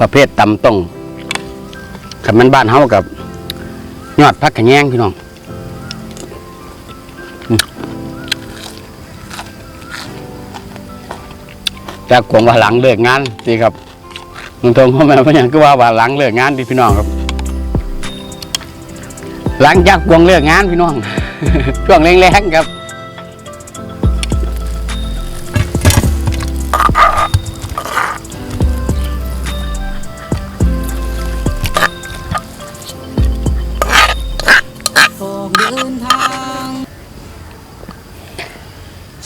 ประเภทตำต้งขันมันบ้านเฮากับ ยอดพักขยงพี่น้องจากกวงว่าหลังเลิกงานสิครับลุงทงพ่อแม่พ่อยังก็ว่าว่าหลังเลิกงานดิพี่น้องครับ หลังจากกวงเลิกงานพี่น้องช่วงแรงๆครับ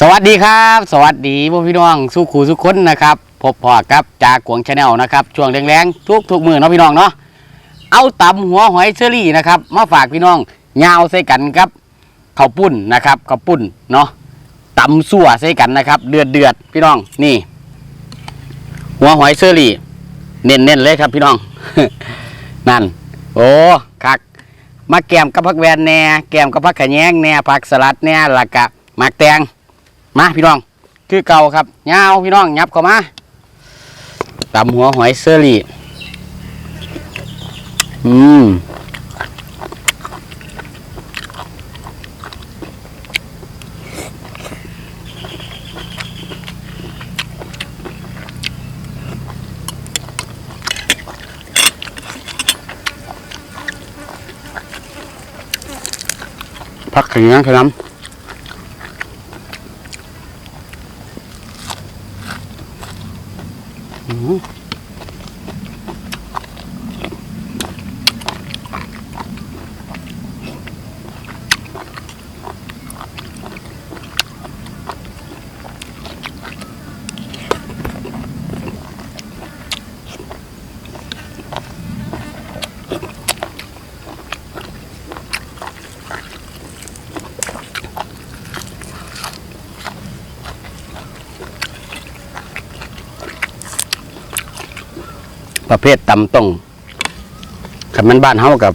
สวัสดีครับ สวัสดีพวกพี่น้องสู้ขู่สุกคนนะครับพบพอกับจากกวงชาแนลนะครับช่วงแรงๆทุกทุกมือเนาะพี่น้องเนาะเอาตำหัวหอยเชอรี่นะครับมาฝากพี่น้องยาวใส่กันครับข้าวปุ้นนะครับข้าวปุ้นเนาะตำสั่วใส่กันนะครับ เดือดเดือดพี่น้องนี่ หัวหอยเชอรี่ เน้นๆเลยครับพี่น้อง นั่น โอ้คักมาแกมกับผักแวนแหน่แกมกับผักขะแยงแหน่ผักสลัดแหน่ล้วก็หมากแตง มาพี่น้อง คือเก่าครับยาวพี่น้องยับเข้ามาตำหัวหอยเซอรี่อืมพักขะแยงครับ ประ เภทตำต้งขันมันบ้านเฮากับ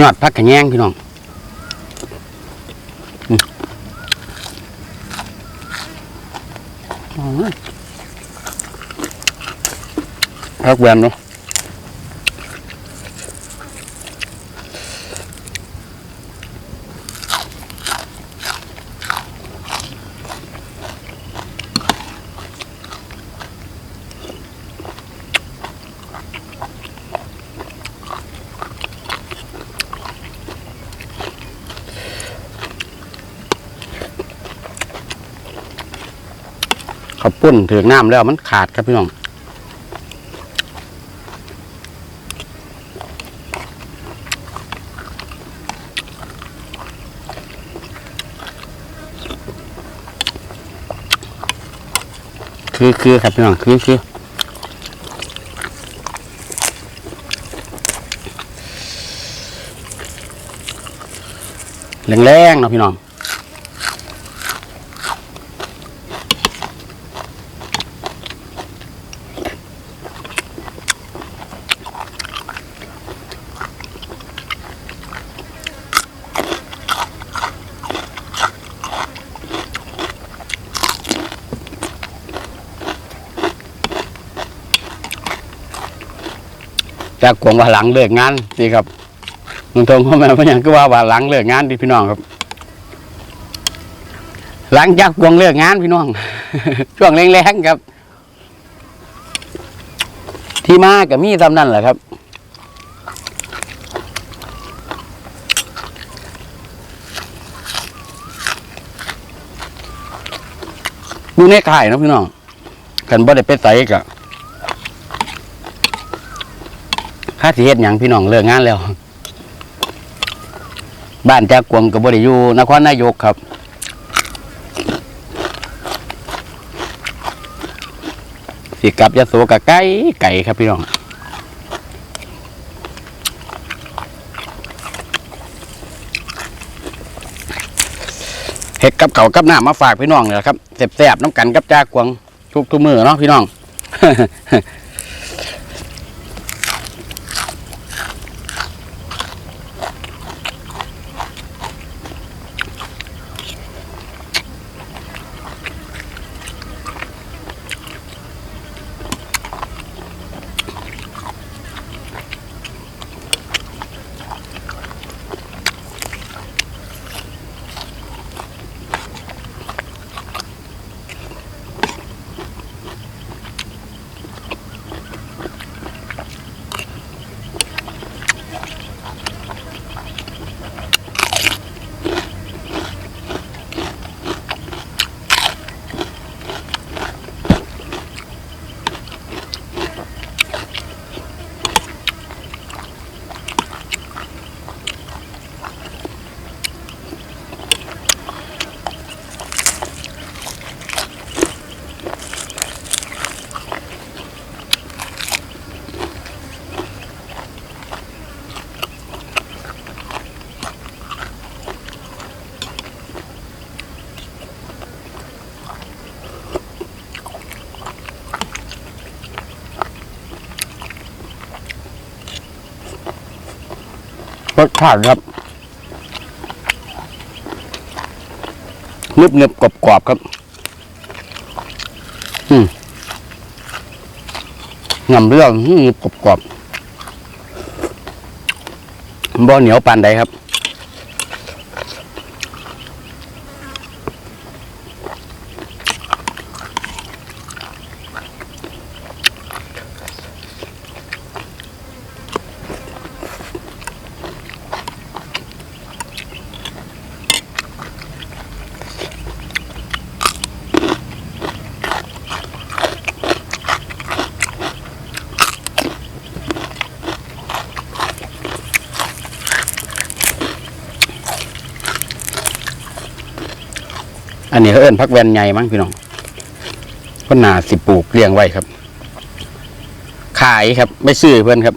ยอดพักขะแยงพี่น้องพักแวนเนาะ ขาปุ้นถึงน้ำแล้วมันขาดครับพี่น้องคือคือครับพี่น้องคือคือแรงๆเนาะพี่น้อง จากกวงว่าหลังเลิกงานสิครับลุงทงพ่อแม่พ่อยังก็ว่าว่าหลังเลิกงานดิพี่น้องครับ หลังจากกวงเลิกงานพี่น้อง ช่วงแรงๆครับ ที่มากับมีตำนั่นแหละครับอยู่ในข่ายนะพี่น้องกันบ่ได้ไปใส่กะ ข้าสิเฮ็ดหยังพี่น้องเลิกงานแล้ว บ้านจากกวงกับบริยูนครนายกครับสิกลับยะโสกับไก่ไก่ครับพี่น้องเฮ็ดกับเขากับหน้ำมาฝากพี่น้องเลยครับแซ่บๆน้ำกันกับจากกวงทุกทุกมือเนาะพี่น้อง สชาติครับเนึบเนึบกรอบกรอบครับ อืมงำเรื่องนึบกรอบกรอบบ่เหนียวปานใดครับ อันนี้เขาเอิ้นพักแวนใหญ่มั้งพี่น้องก็นาสิปลูกเลี้ยงไว้ครับ ขายครับ ไม่ซื้อเพื่อนครับ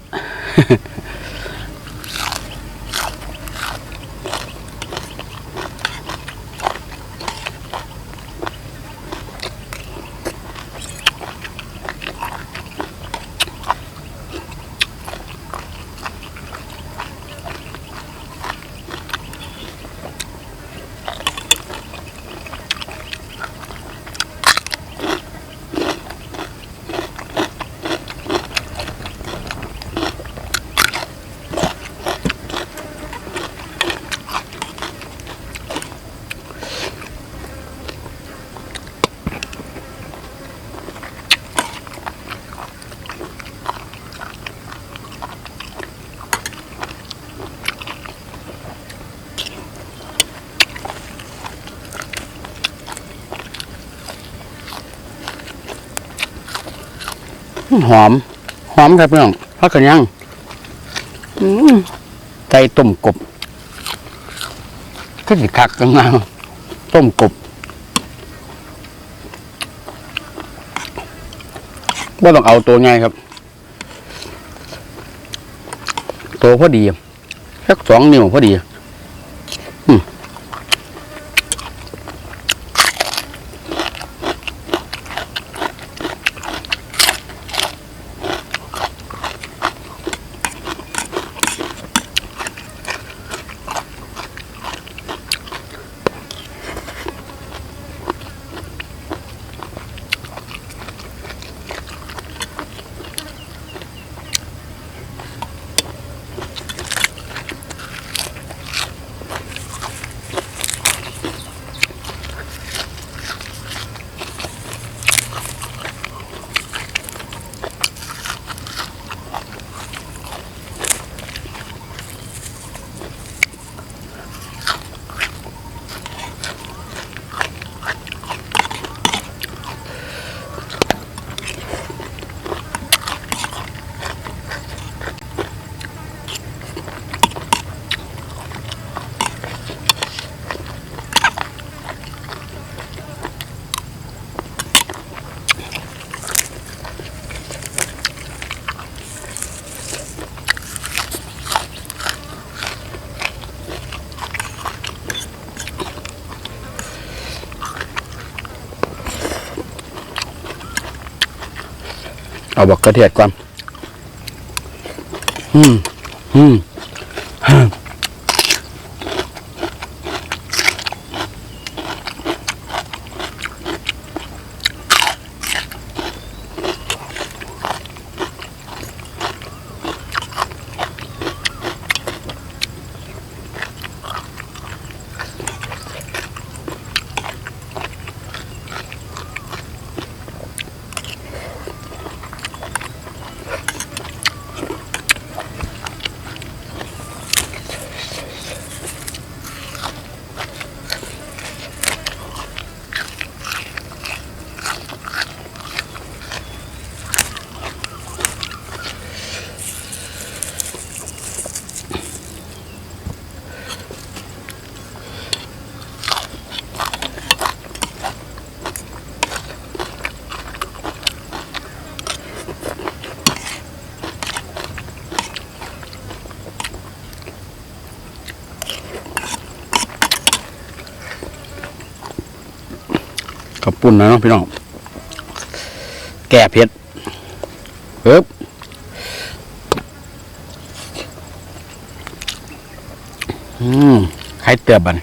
หอม หอมครับพี่น้องพักกันยังอืมไก่ต้มกบก็สิคักกันมาต้มกบว่าต้องเอาตัวไงครับ ตัวพอดีสักสองนิ้วพอดี เอาบอกกระเทียดก่อนอืมอืม ปุ่นนะเนาะพี่น้อง แก่เผ็ดเอ๊บอืมใครเตือบบัน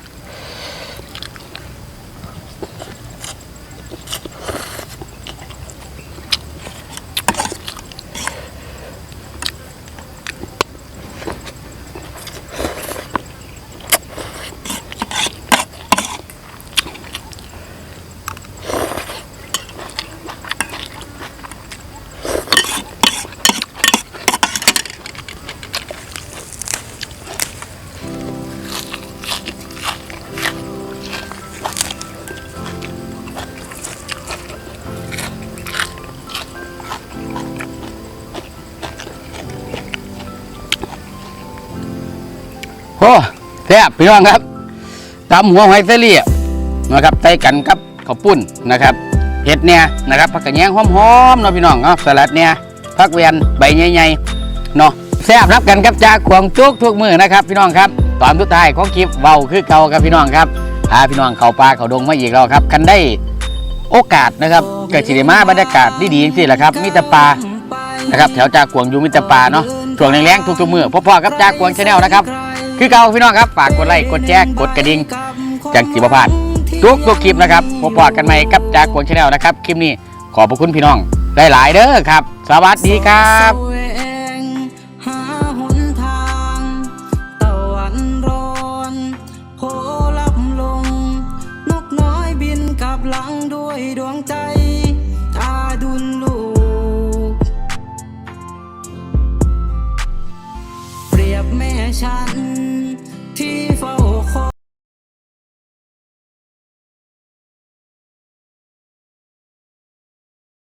โอ้แซ่บพี่น้องครับตำหัวหอยเซรี่นะครับใส่กันกับข้าวปุ้นนะครับเห็ดเนี่ยนะครับผักกระแยงหอมๆเนาะพี่น้องเนาะสลัดเนี่ยผักเวียนใบใหญ่ๆเนาะแซ่บรับกันกับจากขวางจุกทุกมือนะครับ พี่น้องครับตอนสุดท้ายของคลิปเว้าคือเก่าครับพี่น้องครับพาพี่น้องเขาป่าเขาดงมาอีกแล้วครับกันได้โอกาสนะครับเกิดสิริมาบรรยากาศดีๆสิแหละครับมีแต่ปลานะครับแถวจากกวงอยู่มิตรปลาเนาะช่วงแรงๆทุกๆมือพ่อๆครับจากกวงชาแนลนะครับ คือเก่าพี่น้องครับฝากกดไลค์กดแชร์กดกระดิ่งจังสีบพลาดทุกทุกคลิปนะครับพบปะกันใหม่กับจากกวงชาแนลนะครับคลิปนี้ขอบพระคุณพี่น้องหลายๆเด้อครับ สวัสดีครับ